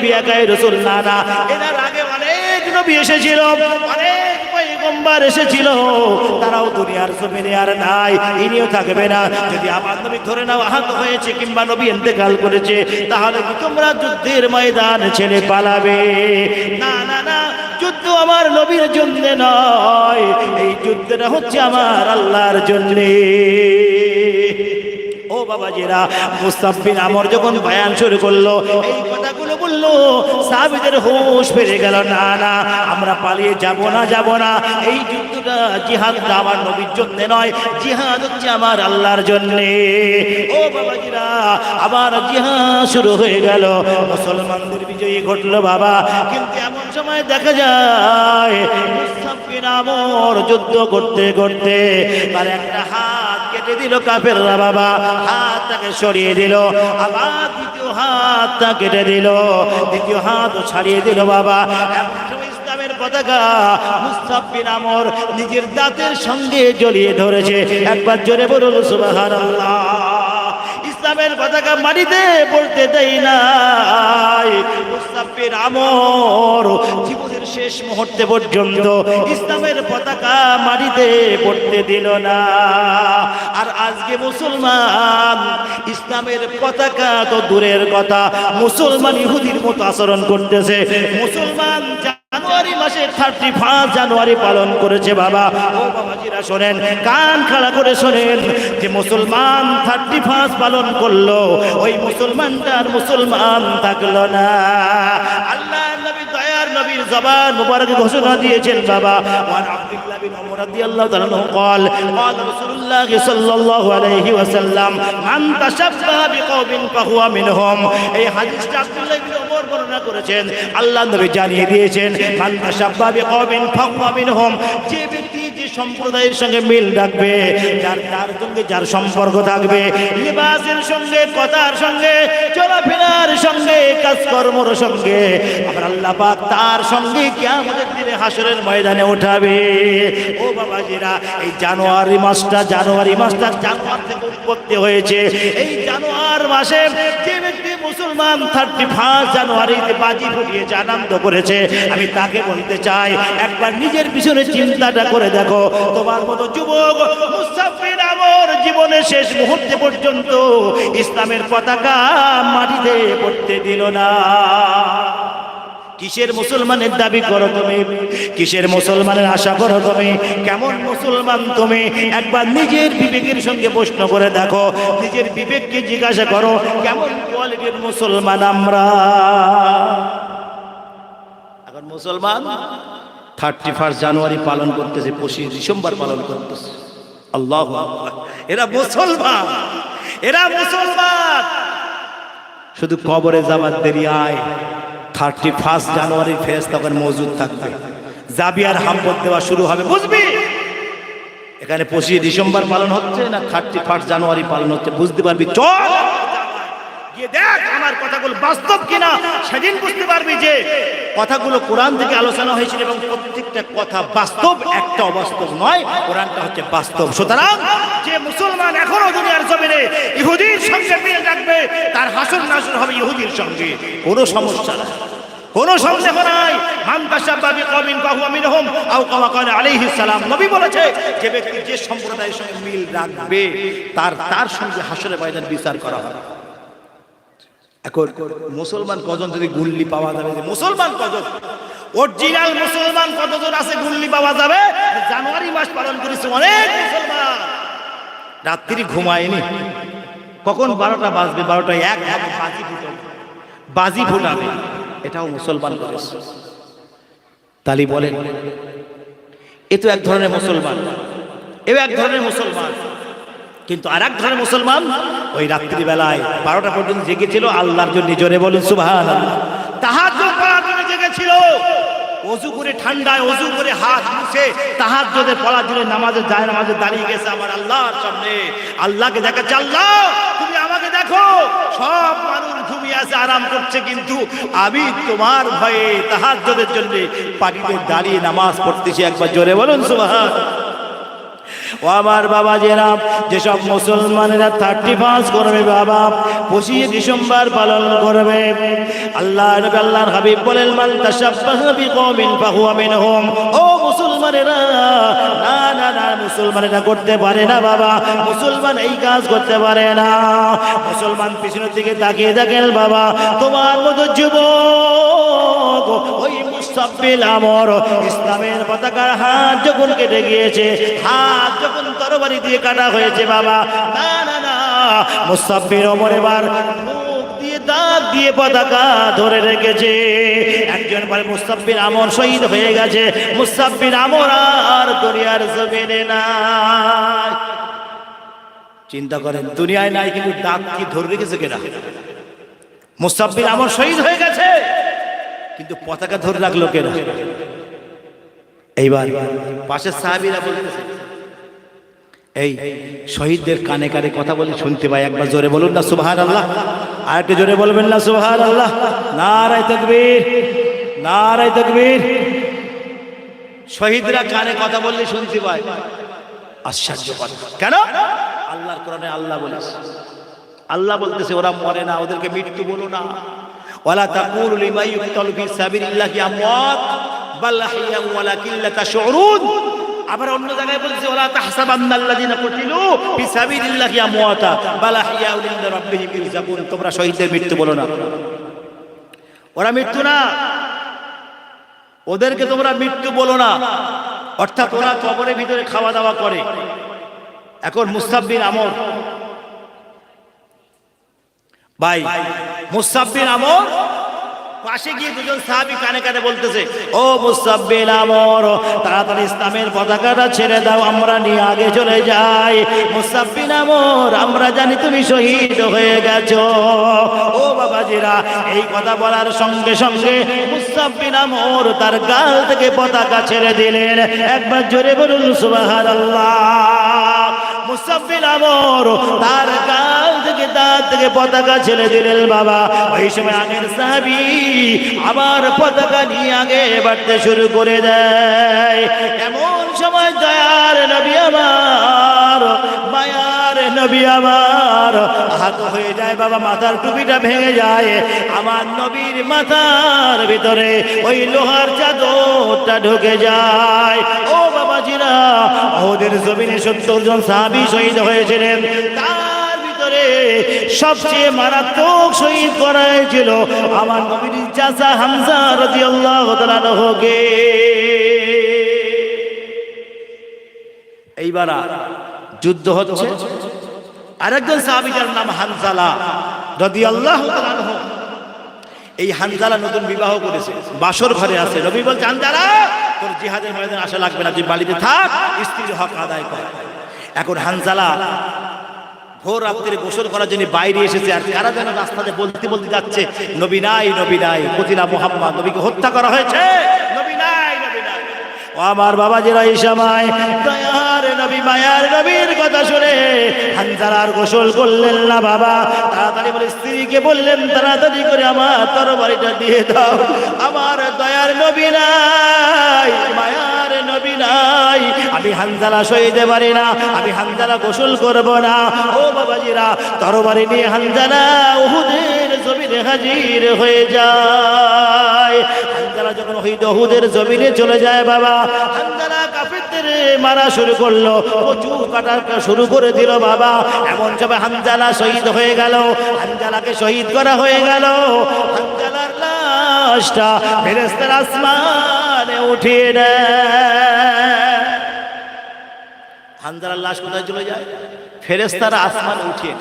নবী একাই রসুল না এনার আগে অনেক নবী এসেছিল, অনেক পয়গম্বর এসেছিল। তারাও দুনিয়ার জমিনে আর নাই, ইনিও থাকবে না। যদি আমার নবী ধরে নাও, আহত হয়েছে কিংবা নবী ইন্তেকাল করেছে, তাহলে তোমরা যুদ্ধের ময়দান ছেড়ে পালাবে? না না না, যুদ্ধ আমার নবীর জন্য নয়, এই যুদ্ধটা হচ্ছে আমার আল্লাহর জন্যে। বাবাজিরা, মুস্তাফিন আমর যখন বয়ান শুরু করল, এই কথাগুলো বলল, সাহাবীদের ফিরে গেল, না না, আমরা পালিয়ে যাব না যাব না। এই যুদ্ধটা জিহাদটা আমার নবীর জন্য নয়, জিহাদ হচ্ছে আমার আল্লাহর জন্য। ও বাবাজিরা, আবার জিহাদ শুরু হয়ে গেল। মুসলমানদের বিজয়ী ঘটলো বাবা, কিন্তু এমন সময় দেখা যায় মুস্তাফিন আমর যুদ্ধ করতে করতে তার একটা হাত কেটে দিল কাফেররা বাবা। হাত তাকে সরিয়ে দিল, আবার দ্বিতীয় হাতটা কেটে দিল, দ্বিতীয় হাত ছাড়িয়ে দিল বাবা। নিজের দাঁতের সঙ্গে জড়িয়ে ধরেছে। একবার জোরে বলুন, সুবহানাল্লাহ। ইসলামের পতাকা মাটিতে পড়তে দেয় নাই। মুস্তাফির আমর জীবনের শেষ মুহূর্তে পর্যন্ত ইসলামের পতাকা মাটিতে পড়তে দিল না। আর আজকে মুসলমান, ইসলামের পতাকা তো দূরের কথা, মুসলমান ইহুদির মতো আচরণ করতেছে। মুসলমান জানুয়ারি মাসে থার্টি ফার্স্ট জানুয়ারি পালন করেছে বাবা। শোনেন, কান খাড়া করে শোনেন যে মুসলমান থার্টি ফার্স্ট পালন করল। ওই মুসলমানটার মুসলমান থাকল না। আল্লাহ নবী, দয়ার নবীর জবান মুবারক ঘোষণা দিয়েছেন বাবা। আব্দুল্লাহ বিন ওমর রাদিয়াল্লাহু তাআলা আনহু قال قال رسول الله صلى الله عليه وسلم من تشبه بقوم فهو منهم এই হাদিসটা আব্দুল্লাহ বিন ওমর বর্ণনা করেছেন আল্লাহ নবী জানিয়ে দিয়েছেন মান তাশাব্বা বিকওমিন ফাহুয়া মিনহুম যে ব্যক্তি যে সম্প্রদায়ের সঙ্গে মিল রাখবে যার তার সঙ্গে যার সম্পর্ক থাকবে লিবাসের সঙ্গে কথার সঙ্গে চলাফেরার সঙ্গে কাজকর্মর সঙ্গে আমার আল্লাহ পাক তার সঙ্গে কিয়ামতের দিনে হাসরের ময়দানে উঠাবে ও বাবাজিরা, এই জানুয়ারি মাসটা জানুয়ারি মাসটা জানুয়ার থেকে উৎপত্তি হয়েছে। এই জানুয়ার মাসে যে ব্যক্তি মুসলমান থার্টি ফার্স্ট জানুয়ারিতে বাজি ফুটিয়েছে আনন্দ করেছে, আমি তাকে বলতে চাই, একবার নিজের পিছনে চিন্তাটা করে দেখো। তোমার মতো যুবক মুসাফির আমর জীবনের শেষ মুহূর্তে পর্যন্ত ইসলামের পতাকা মাটিতে পড়তে দিল না। কিসের মুসলমানের দাবি করো তুমি? কিসের মুসলমানের আশা করো তুমি? কেমন মুসলমান তুমি? একবার নিজের বিবেকের সঙ্গে প্রশ্ন করে দেখো। নিজের বিবেককে জিজ্ঞাসা করো, কেমন কোয়ালিটির মুসলমান আমরা? এখন মুসলমান থার্টি ফার্স্ট জানুয়ারি পালন করতেছে, পঁচিশ ডিসেম্বর পালন করতেছে। আল্লাহ এরা মুসলমান। এরা মুসলমান। শুধু কবরে যাবার দেরি আয়। থার্টি ফার্স্ট জানুয়ারির ফেস তখন মজুদ থাকবে। যাবি আর হাম্পত দেওয়া শুরু হবে, বুঝবি? এখানে পঁচিশে ডিসেম্বর পালন হচ্ছে না থার্টি ফার্স্ট জানুয়ারি পালন হচ্ছে, বুঝতে পারবি? চল! গিয়ে দেখ আমার কথাগুলো বাস্তব কিনা। সেদিন বুঝতে পারবি যে কথাগুলো কোরআন থেকে আলোচনা হয়েছিল এবং প্রত্যেকটা কথা বাস্তব, একটা অবাস্তব নয়, কোরআনটা হচ্ছে বাস্তব। সুতরাং যে মুসলমান এখনও দুনিয়ার জমিনে ইহুদির সঙ্গে মিল রাখবে, তার হাসন নাসর হবে ইহুদির সঙ্গে। কোনো সমস্যা ক্বালা আলাইহিস সালাম। বলেছে, যে সম্প্রদায়ের সঙ্গে মিল তার সঙ্গে হাসরের ময়দান বিচার করা হবে। এখন মুসলমান কজন যদি গুল্লি পাওয়া যাবে? যে মুসলমান কজন? অরিজিনাল মুসলমান কতজন আছে গুল্লি পাওয়া যাবে? জানুয়ারি মাস পালন করেছে অনেক মুসলমান। রাত্রি ঘুমায়নি। কখন বারোটা বাজবে? বারোটা এক হবে, বাজি ফুটাবে। বাজি ফুটাবে। এটাও মুসলমান করেছে তালি বলেন, এ তো এক ধরনের মুসলমান। এও এক ধরনের মুসলমান। কিন্তু আর এক ধরনের মুসলমান ওই রাত্রি বেলায় বারোটা পর্যন্ত জেগেছিল, আল্লাহর জন্য জোরে বলুন সুবাহান তাহার জন্য জেগেছিল। অজু করে ঠান্ডায়, অজু করে হাত মুছে তাহার যদি পড়ার জন্য নামাজে যায়, নামাজে দাঁড়িয়ে গেছে আমার আল্লাহর সামনে। আল্লাহকে দেখাচ্ছে, আল্লাহ, তুমি আমাকে দেখো। সব মানুষ ঘুমিয়ে আছে, আরাম করছে, কিন্তু আমি তোমার ভয়ে তাহার জন্য পাটিতে দাঁড়িয়ে নামাজ পড়তেছি। একবার জোরে বলুন সুবাহান ও আমার বাবা জেরা, যেসব মুসলমানেরা থার্টি ফার্স্ট করবে বাবা, পঁচিশে ডিসেম্বর পালন করবে। আল্লাহ আল্লাহর হাবিব বলেন, মান তাশাব্বাহা বিকওমিন ফাহুয়া মিনহুম। ও মুসলমানেরা, না না না, মুসলমানেরা করতে পারে না বাবা, মুসলমান এই কাজ করতে পারে না। মুসলমান পিছনের দিকে তাকিয়ে দেখেন বাবা, তোমার মতো যুবক ওই মুস্তাব্বিল আমর। ইসলামের পতাকার হাত যখন কেটে গিয়েছে, হাত যখন তরবারি দিয়ে কাটা হয়েছে বাবা, না না না মুস্তাব্বির ওমর এবার দাঁত দিয়ে পতাকা ধরে রেখেছে। একজন বলে মুস্তাব্বির আমর শহীদ হয়ে গেছে মুস্তাব্বির আমর আর দুনিয়ার জমিনে নাই। চিন্তা করেন, দুনিয়ায় নাই, কিন্তু দাঁত কি ধরে রেখেছে কেনা? মুস্তাব্বির আমর শহীদ হয়ে গেছে। কিন্তু পতাকা ধরে রাখল কেন? এইবার পাশের সাহাবিরা বলতেছে, এই শহীদদের কানে কানে কথা বলে শুনতে পাই, একবার জোরে বলুন না সুবহান আল্লাহ আর একটু জোরে বলবেন না সুবহান আল্লাহ নারায় তকবীর নারায় তকবীর। শহীদরা কানে কথা বললে শুনতে পায়। আশ্চর্য কথা। কেন? আল্লাহর কোরআনে আল্লাহ বলেছে। আল্লাহ বলতেছে, ওরা মরে না, ওদেরকে মৃত্যু বলো না। ওয়ালা তাকুলু লিমা ইউকতালু ফি সাবিলিল্লাহি আমওয়াত, বাল আহইয়া ওয়ালাকিন লা তাশউরুন আবার অন্য জায়গায় বলছে ওলা তাহসাবান্নাল্লাযিনা কুতিলু ফি সাবিলিল্লাহি আমওয়াতা, বাল আহইয়া ইনদা রাব্বিহিম ইরজাকুন তোমরা শহীদদের মৃত্যু বলো না। ওরা মৃত্যু না। ওদেরকে তোমরা মৃত্যু বলো না। অর্থাৎ ওরা কবরের ভিতরে খাওয়া দাওয়া করে। এখন মুস্তাব্বির আমর ভাই মুস্তাব্বির আমর পাশে গিয়ে দুজন সাহাবি কানে কানে বলতেছে, ও মুস্তাব্বির আমর, তাড়াতাড়ি ইসলামের পতাকাটা ছেড়ে দাও, আমরা নিয়ে আগে চলে যাই। মুস্তাব্বির আমর, আমরা জানি তুমি শহীদ হয়ে গেছো। ও বাবাজিরা, এই কথা বলার সঙ্গে সঙ্গে মুস্তাব্বির আমর তার গাল থেকে পতাকা ছেড়ে দিলেন। একবার জোরে বলুন, সুবহানাল্লাহ। মুসাফির আমর তার গাল থেকে পতাকা ছেড়ে দিলেন বাবা। ওই সময় আগের সাহাবি আবার পতাকা নিয়ে আগে বাড়তে শুরু করে দেয়। এমন সময় দয়ার নবী আমার মায়ার নবী আমার হাত হয়ে যায়। বাবা, মাথার টুপিটা ভেঙে যায়। আমার নবীর মাথার ভিতরে ওই লোহার চাদরটা ঢুকে যায়। ও বাবাজিরা, ওদের জমিনে সত্তর জন সাহাবি শহীদ হয়েছিলেন। তার সবচেয়ে মারাত্মক শহীদ করা হয়েছিল আমার নবীর চাচা হামজা রাদিয়াল্লাহু তাআলা হোকে এইবার যুদ্ধ হচ্ছে। আরেকজন সাহাবিজার নাম হানজালা তাআলা আনহু। এই হানজালা নতুন বিবাহ করেছে, বাসর ঘরে আছে। রবি বলছে, হানজালা, তোর জিহাদের ময়দানে আসা লাগবে না, তুই বাড়িতে থাক, স্ত্রীর হক আদায় কর। এখন হানজালা ভোর রাত্রে গোসল করার জন্য বাইরে এসেছে আর কারা যেন রাস্তাতে বলতে বলতে যাচ্ছে, নবী নাই নবী নাই কতিলা মোহাম্মদ। নবীকে হত্যা করা হয়েছে নবী নাই নবী নাই ও আমার বাবা যেরা সময়, দয়ার নবী, মায়ার নবীর কথা শুনে হানজালার গোসল করলেন না বাবা। তাড়াতাড়ি বলে, স্ত্রীকে বললেন, তাড়াতাড়ি করে আমার তরবারিটা দিয়ে দাও। আমার দয়ার নবী নাই, মায়ার নবী নাই। আমি হানজালা সইতে পারি না, আমি হানজালা গোসল করব না। ও বাবাজিরা, তরবারি নিয়ে হানজালা উহুদের জমিনে হাজির হয়ে যায়। হানজালা যখন হইদ উহুদের জমিনে চলে যায়, বাবা মারা শুরু করল কচু কাটা শুরু করে দিল, বাবা। এমন সময় হানজালা শহীদ হয়ে গেল, হানজালাকে শহীদ করা হয়ে গেল। হানজালার লাশটা ফেরেস্তার আসমানে উঠিয়ে নেয় হানজালার লাশ কোথায় চলে যায়? ফেরেস্তারা আসমানে উঠিয়ে।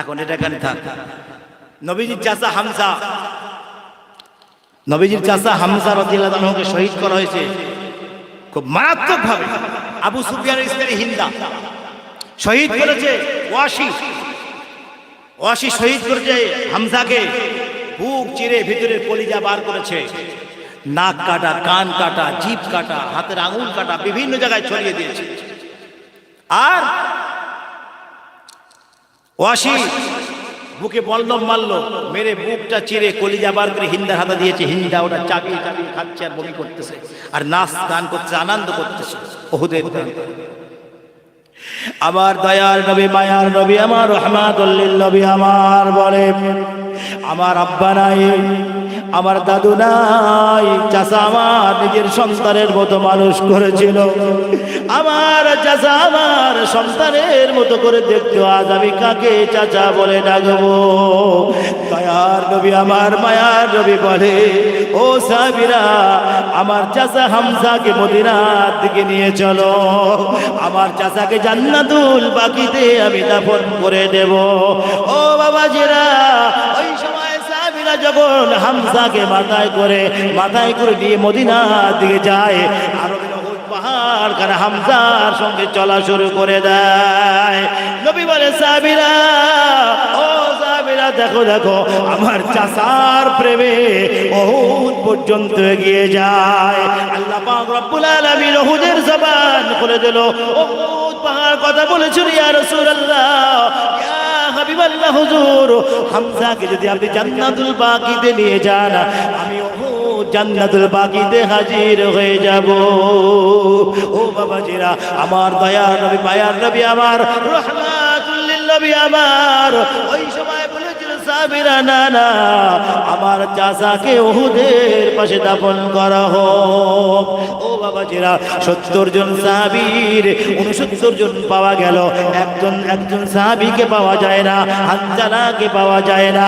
এখন এটা এখানে থাক। নবীজির চাচা হামজা নবীজির চাচা হামজা রাদিয়াল্লাহুকে শহীদ করা হয়েছে। খুব মারাত্মক ভাবে আবু সুফিয়ানের স্ত্রী হিন্দা। শহীদ করেছে ওয়াসি। ওয়াসি শহীদ করেছে হামজাকে। বুক চিরে ভিতরের কলিজা বার করেছে। নাক কাটা, কান কাটা, জিভ কাটা, হাতের আঙুল কাটা, বিভিন্ন জায়গায় ছড়িয়ে দিয়েছে। আর ওয়াসি বুকে বলদম মারলো, মেরে বুকটা চিরে কলিজা বার করে হিন্দার হাতা দিয়েছে। হিন্দা ওটা চাপিয়ে চাপিয়ে খাচ্ছে আর বমি করতেছে, আর নাচ গান করতেছে, আনন্দ করতেছে। ওহুদের আবার দয়ার নবী, মায়ার নবী, আমার রহমাতুল্লিল নবী, আমার বলে, আমার আব্বা নাই। আমার দাদু নাই, চাচা আমার নিজের সন্তানের মতো মানুষ করেছিল। আমার চাচা আমার সন্তানের মতো করে দেখতো, আজ আমি কাকে চাচা বলে ডাকবো? দয়ার নবী আমার মায়ার নবী বলে, ও সাবিরা আমার চাচা হামজাকে মদিনার দিকে নিয়ে চলো। আমার চাচাকে জান্নাতুল বাকিতে আমি দাফন করে দেব। ও বাবা জেরা ওই যখন হামজাকে মাথায় করে মাথায় করে দিয়ে মদিনার দিকে যায়, আরও পাহাড় কারা হামজার সঙ্গে চলা শুরু করে দেয়। নবী বলে সাবিরা ও সাহাবীরা, দেখো দেখো, আমার চাচার প্রেমে বহুত পর্যন্ত এগিয়ে যায়। আল্লাহ পাক রব্বুল আলামিন ওহুদের জবান খুলে দিল। পাহাড় কথা বলেছিল ইয়া রাসূলুল্লাহ, ইয়া হাবিবাল্লাহ হুজুর, হামজাকে যদি আপনি জান্নাতুল বাকিতে নিয়ে যান, আমি জান্নাতুল বাকিতে হাজির হয়ে যাব। ও বাবাজিরা, আমার দয়া নবী পায়ার নবী আমার, রহমাতুল লিল নবী আমার, ওই সময় সাবিরা না না আমার চাষাকে ওহুদের পাশে দাপন করা হোক। ও বাবা বাবাজিরা, সত্তর জন সাবির, উনসত্তর জন পাওয়া গেল। একজন একজন সাহাবিকে পাওয়া যায় না, হানজালাকে পাওয়া যায় না।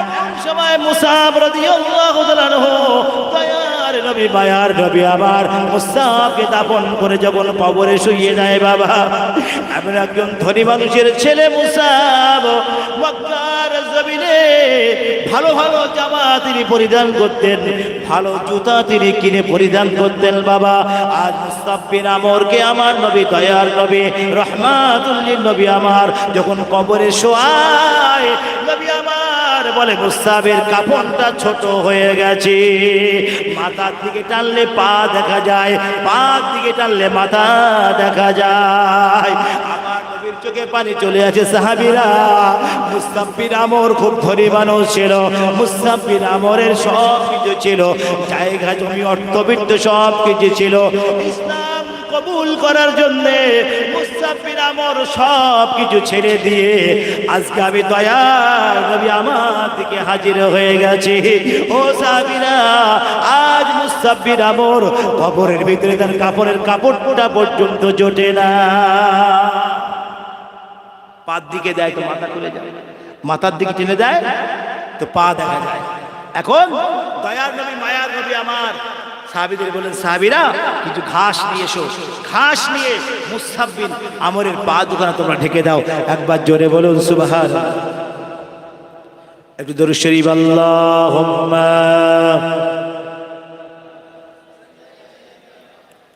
এমন সময় মুসাফর রাদিয়াল্লাহু তাআলা দয়ার নবী, মায়ার নবী আমার। মুসাবকে দাফন করে যখন কবরে শুইয়ে দেয় বাবা এমন একজন ধনী মানুষের ছেলে মুসাব মক্কার জমিনে ভালো ভালো জামা তিনি পরিধান করতেন, ভালো জুতা তিনি কিনে পরিধান করতেন বাবা। আজ মুস্তাফিন আমরকে আমার নবী, দয়ার নবী রহমাতুল্লিন নবী আমার। যখন কবরে শোয়ায়, নবী আমার বলে মুস্তাফের কাপড়টা ছোট হয়ে গেছে। মাথার দিকে টানলে পা দেখা যায় পা দিকে টানলে মাথা দেখা যায়। চোখে পানি চলে আছে সাহাবিরা। খুব ধনী মানুষ ছিল। সব কিছু ছিল। জায়গা, জমি, অর্থবিত্ত সব কিছু ছিল। ইসলাম কবুল করার জন্য মুস্তাফির আমর সব কিছু ছেড়ে দিয়ে আজকে আমি নবী আমার দিকে হাজির হয়ে গেছি। ও সাবিরা আজ মুস্তাফির আমর কবরের ভিতরে তার কাপড়ের কাপড়টা পর্যন্ত জোটে না। পার দিকে দেয় তো মাথা খুলে যায়। মাথার দিকে টেনে দেয় তো পা দেখা যায় এখন দয়ার নবী, মায়ার নবী আমার সাহাবিদের বলেন সাহাবিরা, কিছু ঘাস নিয়ে এসো। ঘাস নিয়ে মুসাব্বিন আমরের পা দুখানা তোমরা ঢেকে দাও। একবার জোরে বলুন সুবাহার একটু দরুদ শরীফ, আল্লাহুম্মা।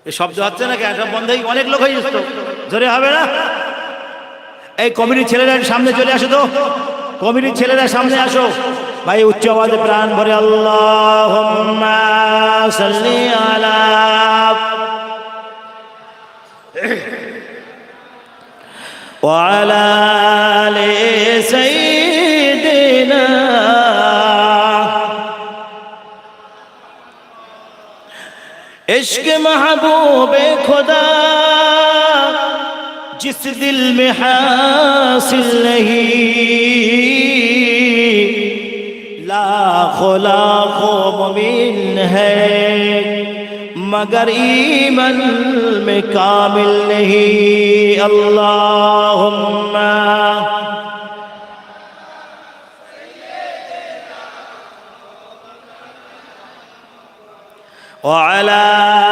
এই শব্দ হচ্ছে না কেন সব বন্ধ অনেক লোক হয়ে যেত জোরে হবে না? এই কমিটির ছেলেরা সামনে চলে আসো তো। কমিটির ছেলেরা সামনে আসো। ভাই উচ্চ আওয়াজে প্রাণ ভরে আল্লাহ وعلى آل سيدنا عشق محبوب خدا جس دل میں حاصل نہیں लाखों लाखों मुमिन है मगर ईमन में कामिल नहीं अल्लाहुम्मा وعلى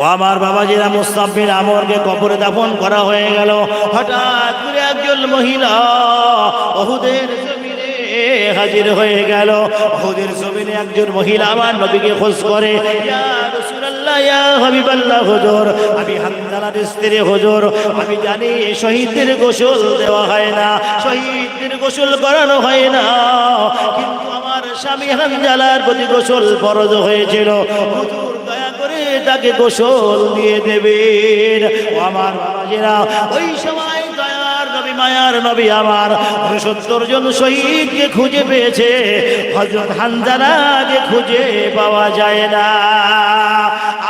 ও আমার বাবাজিরা মুস্তাফির আমরকে কবরে দাফন করা হয়ে গেল। হঠাৎ করে একজন মহিলা জমিনে হাজির হয়ে গেল। ওহুদের জমিনে একজন মহিলা আমার নবীকে খোঁজ করে আমি জানি গোসল দেওয়া হয় না গোসল করানো হয় না, কিন্তু আমার স্বামী হামজালার প্রতি গোসল ফরজ হয়েছিল। হুজুর তাকে গোসল দিয়ে দেবেন। আমার বাবাজিরা, ওই সময় মায়ার নবী আমার উনসত্তর জন খুঁজে পেয়েছে। হজরত হানজালাকে খুঁজে পাওয়া যায় না।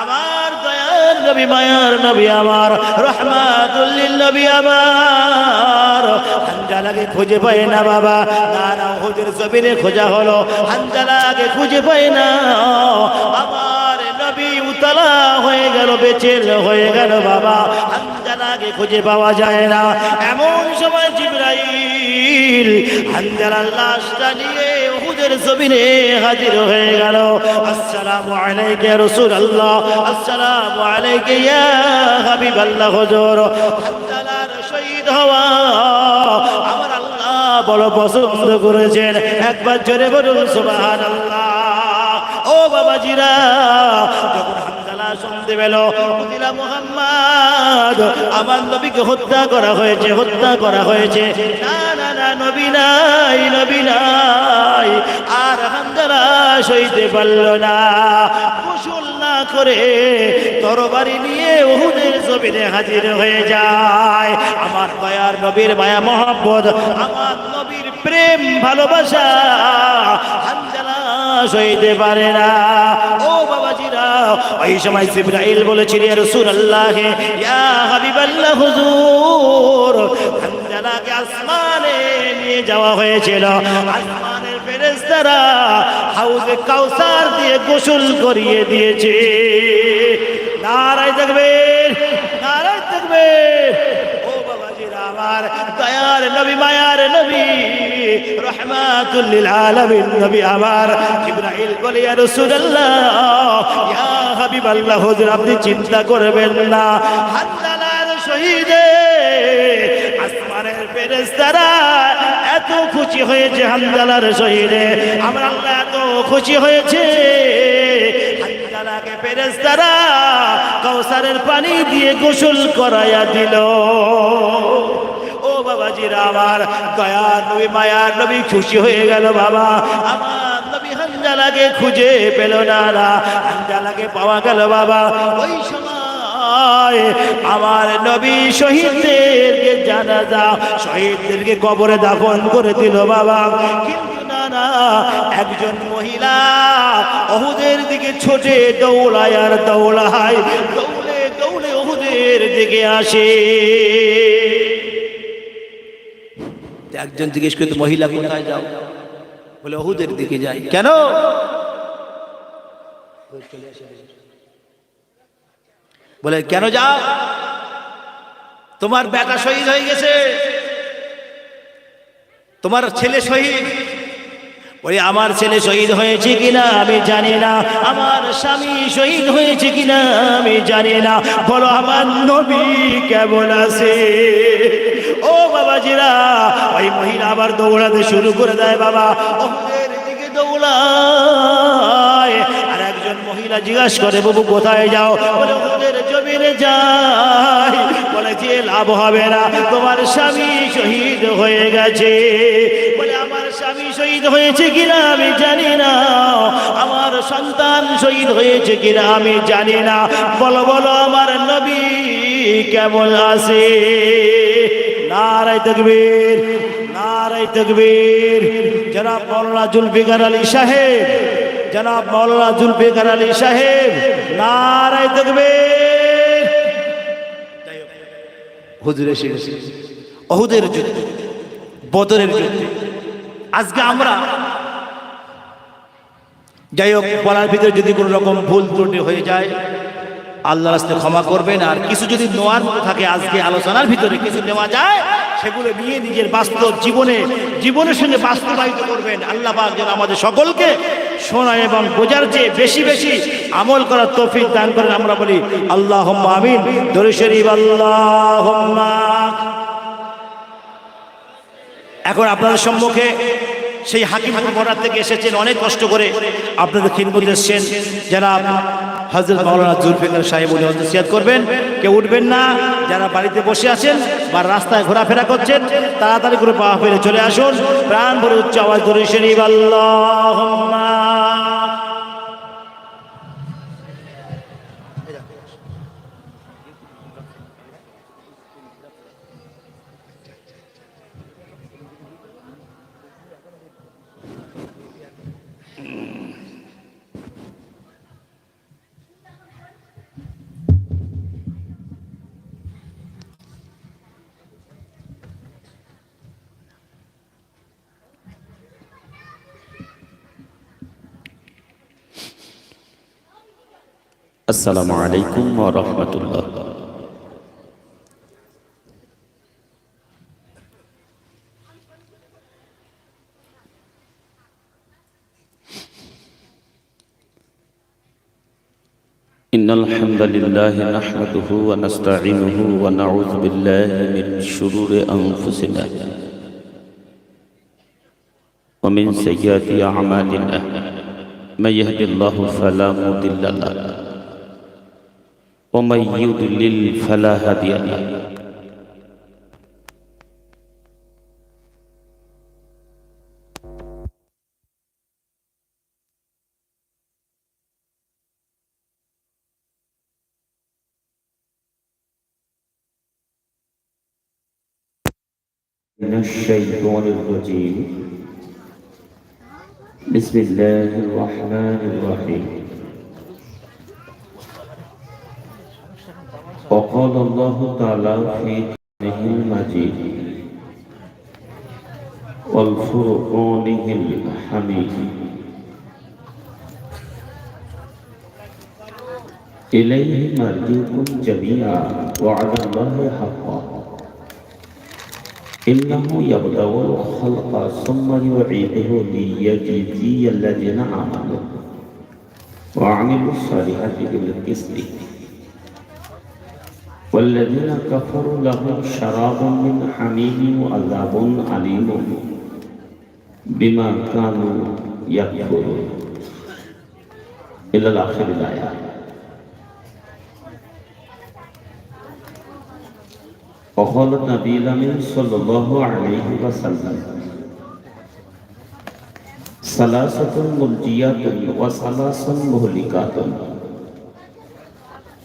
আমার দয়ার নবী, মায়ার নবী আমার, রহমাতুল্লিল নবী আমার। হানজালাকে খুঁজে পায় না বাবা। না হুজুর জমিনে খোঁজা হলো। হানজালাকে খুঁজে পায় না। আমার উতলা হয়ে গেল বেচেল হয়ে গেল বাবা। হানজালাকে খুঁজে পাওয়া যায় না। এমন সময় জিব্রাইল হানজালার লাশটা নিয়ে আমার আল্লাহ বড় পছন্দ করেছেন। একবার জোরে বলুন, সুবহানাল্লাহ। বাবাজিরা মুহাম্মদ, আমার নবীকে হত্যা করা হয়েছে, হত্যা করা হয়েছে। না নবী নবী আর হামদালা সইতে পারল না। কুশল না করে তরবারি নিয়ে ওহুদের জমিনে হাজির হয়ে যায়। আমার দয়ার নবীর মায়া মহব্বত, আমার নবীর প্রেম ভালোবাসা সইতে পারে না। ও বাবাজিরা, ওই সময় জিব্রাইল বলেছিল, ইয়া রাসূলুল্লাহ, ইয়া হাবিবাল্লাহ হুজুর হামদালাকে আসমানে নিয়ে যাওয়া হয়েছিল। আসমানের ফেরেশতারা হাউজে কাউসার দিয়ে গোসল করিয়ে দিয়েছে। নারায় থাকবে নারায় থাকবে ও বাবাজিরা আমার দয়ার নবী, মায়ার নবী রহমাতুল লিল আলামিন নবী আমার। জিবরাইল বলে, ইয়া রাসূলুল্লাহ, ইয়া হাবিবাল্লাহ, হুজুর, আপনি চিন্তা করবেন না। হান্নালার শহীদে আসমানের ফেরেশতারা এত খুশি হয়েছে হামদালার শহীদে। আমরা আল্লাহ এত খুশি হয়েছে। হামদালাকে ফেরেশতারা কাউসারের পানি দিয়ে গোসল করাইয়া দিল। বাবাজিরা আমার দয়ার নবী মায়ার নবী খুশি হয়ে গেল বাবা। আমার নবী হানজালাকে খুঁজে পেল না হানজালাকে পাওয়া গেল বাবা। ওই আমার নবী শহীদদেরকে জানাজা, শহীদদেরকে কবরে দাফন করে দিল বাবা। কিন্তু না না, একজন মহিলা অহুদের দিকে ছোটে দৌড়ায় আর দৌড়ায়, দৌড়ে দৌড়ে অহুদের দিকে আসে। একজন জিজ্ঞেস করে মহিলা কোথায় যাও? বলে, অহুদের দিকে যাই। কেন? বলে, কেন যাও? তোমার বেটা শহীদ হয়ে গেছে। তোমার ছেলে শহীদ। ওই আমার ছেলে শহীদ হয়েছে কিনা আমি জানি না। আমার স্বামী শহীদ হয়েছে কিনা আমি জানি না। বলো, আমার নবী কেমন আছে? ও বাবাজিরা, ওই মহিলা আবার দৌড়াতে শুরু করে দেয় বাবা। ওদের দিকে দৌড়ায়। আর একজন মহিলা জিজ্ঞাসা করে, বাবু, কোথায় যাও? বলে ওদের জমিনে যাই। বলে, যে লাভ হবে না, তোমার স্বামী শহীদ হয়ে গেছে। বলে, আমার স্বামী শহীদ হয়েছে কিনা আমি জানি না। আমার সন্তান শহীদ হয়েছে কিনা আমি জানি না। বলো বলো, আমার নবী কেমন আছে? নারায় তকবীর নারায় তকবীর। জনাব মৌলানা জুলফিকার আলী সাহেব, জনাব মৌলানা জুলফিকার আলী সাহেব, নারায় তকবীর। হুজুর গেছে অহুদের যুদ্ধ, বদরের যুদ্ধ। আজকে আমরা যাই হোক, বলার ভিতরে যদি কোনো রকম ভুল ত্রুটি হয়ে যায় আল্লাহ রাস্তায় ক্ষমা করবেন। আর কিছু যদি নেওয়ার থাকে, আজকে আলোচনার ভিতরে কিছু নেওয়া যায়, সেগুলো নিয়ে নিজের বাস্তব জীবনে, জীবনের সঙ্গে বাস্তবায়িত করবেন। আল্লাহ যেন আমাদের সকলকে শোনা এবং বোঝার চেয়ে বেশি বেশি আমল করার তৌফিক দান করেন। আমরা বলি আল্লাহ আমিন। দরু শরীফ আল্লাহ এখন আপনাদের সম্মুখে সেই হাকিমপুর বর্ডার থেকে এসেছেন, অনেক কষ্ট করে আপনাদের খিনবুদ এসছেন। যারা হজরত মাওলানা জুলফিকার সাহেব, উনি সিয়াদ করবেন। কেউ উঠবেন না, যারা বাড়িতে বসে আছেন বা রাস্তায় ঘোরাফেরা করছেন, তাড়াতাড়ি করে পা ফেলে চলে আসুন। প্রাণ ভরে উচ্চ আওয়াজ ধরে শরীফ আল্লাহ আসসালামু আলাইকুম ওয়া রাহমাতুল্লাহ إن الحمد لله نحمده ونستعينه ونعوذ بالله من شرور أنفسنا ومن سيئات أعمالنا من يهد الله فلا مضل له ومن يضلل فلا هادي له. من الشيطان الرجيم. بسم الله الرحمن الرحيم. وقال الله تعالى في كلامه المجيد والفرقانه الحميد إليه مرجعكم جميعا وعلى الله حقا إنه يبدأ الخلق ثم يعيده ليجزي الذين آمنوا وعملوا الصالحات بالقسط والذين كفروا لهم شراب من حميم وعذاب أليم بما كانوا يكفرون. إلى الآخر الآية. وقال النبي الأمين صلى الله عليه وسلم ثلاثة مرجيات وثلاث مهلكات.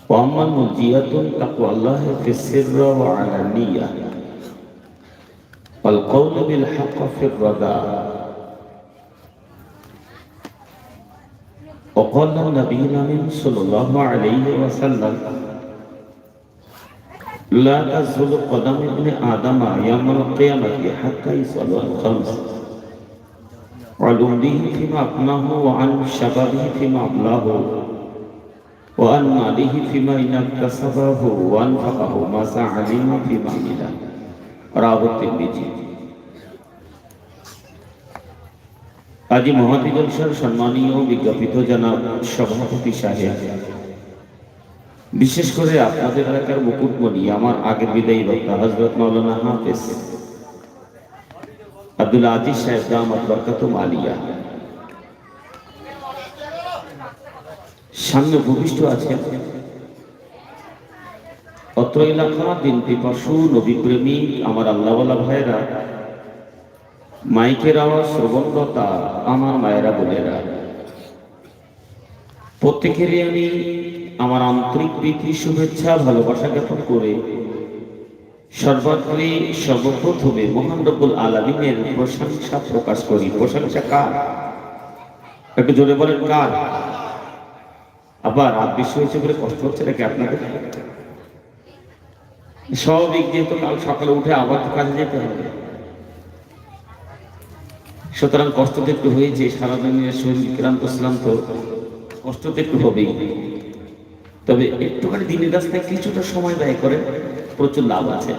وأما المرجيات تقوى الله في السر وعلى النية والقول بالحق في الرداء وقال الأمين صلى الله عليه وسلم لا تزول قدم ابن آدم يوم القيامة حتى يصلى الخمس. عن عمره فيما أقناه وعن شبابه فيما أبلاه وعن ماله فيما إن اكتسبه وأنفقه ما علم فيما عمل رواه الترمذي আজি মহাতি জলসার সম্মানীয় বিজ্ঞাপিত জনাব সভাপতি সাহেব বিশেষ করে আপনাদের এলাকার মুকুটমণি আমার আগের বিদায়ী বক্তা হজরত মৌলানা হাফেজ আব্দুল আজিজ সাহেব দামাত বরকাতুম আলিয়া সামনে ভূমিষ্ঠ আছেন। অত্র এলাকা, দিনটি পশু নবী প্রেমিক আমার আল্লাহওয়ালা ভাইয়েরা। মাইকের আওয়াজ শ্রবণতা আমার মায়েরা বোনেরা। প্রত্যেকেরই আমি আমার আন্তরিক প্রীতি, শুভেচ্ছা, ভালোবাসা জ্ঞাপন করে সর্বাগ্রে সর্বপ্রথমে মহান রব্বুল আলমিনের প্রশংসা প্রকাশ করি। প্রশংসা কার? একটু জোরে বলেন কার? আবার রাত বেশি হয়েছে বলে কষ্ট হচ্ছে নাকি আপনাদের? স্বাভাবিক যেহেতু কাল সকালে উঠে আবার তো কাজে যেতে হবে। সুতরাং কষ্ট তো একটু হয়েছে সারাদিনের শরীর ক্লান্ত শ্রান্ত কষ্ট তো একটু হবেই। তবে একটুখানি দিনের রাস্তায় কিছুটা সময় ব্যয় করে প্রচুর লাভ আছে।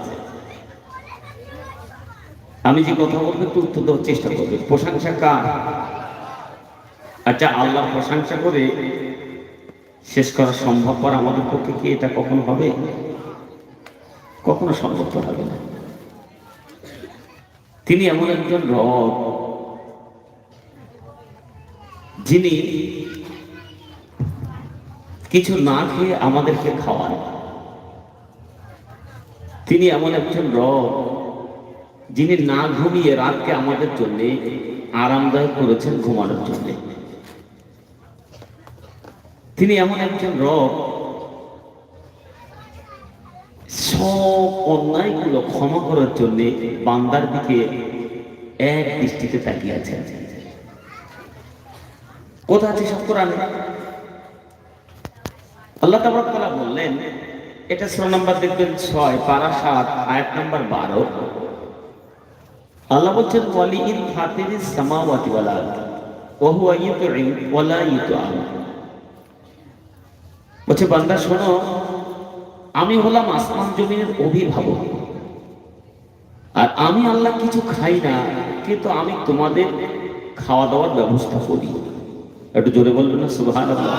আমি যে কথা বলব একটু উত্তর দেওয়ার চেষ্টা করবে প্রশংসা কার? আচ্ছা আল্লাহ প্রশংসা করে শেষ করা সম্ভব পর আমাদের পক্ষে কি এটা কখনো হবে? কখনো সম্ভব তো হবে না। তিনি এমন একজন রব, যিনি কিছু না খেয়ে আমাদেরকে খাওয়ান। তিনি এমন একজন রব, যিনি না ঘুমিয়ে রাতকে আমাদের জন্যে আরামদায়ক করেছেন ঘুমানোর জন্য। তিনি এমন একজন রব। সব অন্যায়গুলো ক্ষমা করার জন্য বান্দার দিকে এক দৃষ্টিতে তাকিয়ে আছেন। কোথা আছে সব কোরআনে? আল্লাহ তাবারকালা বললেন, এটা ষোলো নাম্বার দেখবেন ছয়, পারা সাত, আয়াত নাম্বার বারো। আল্লাহ বলছেন, ওয়ালি ইন ফাতিরি সামাওয়াতি ওয়াল আরদ, ওয়া হুয়া ইউতঈম ওয়া লা ইউতআম বলছে, বান্দা, শোনো, আমি হলাম আসমান জমিনের অভিভাবক। আর আমি আল্লাহ কিছু খাই না, কিন্তু আমি তোমাদের খাওয়া দাওয়ার ব্যবস্থা করি। একটু জোরে বলবেন না? আল্লাহ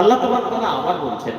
আল্লাহ তোমার কথা আবার বলছেন।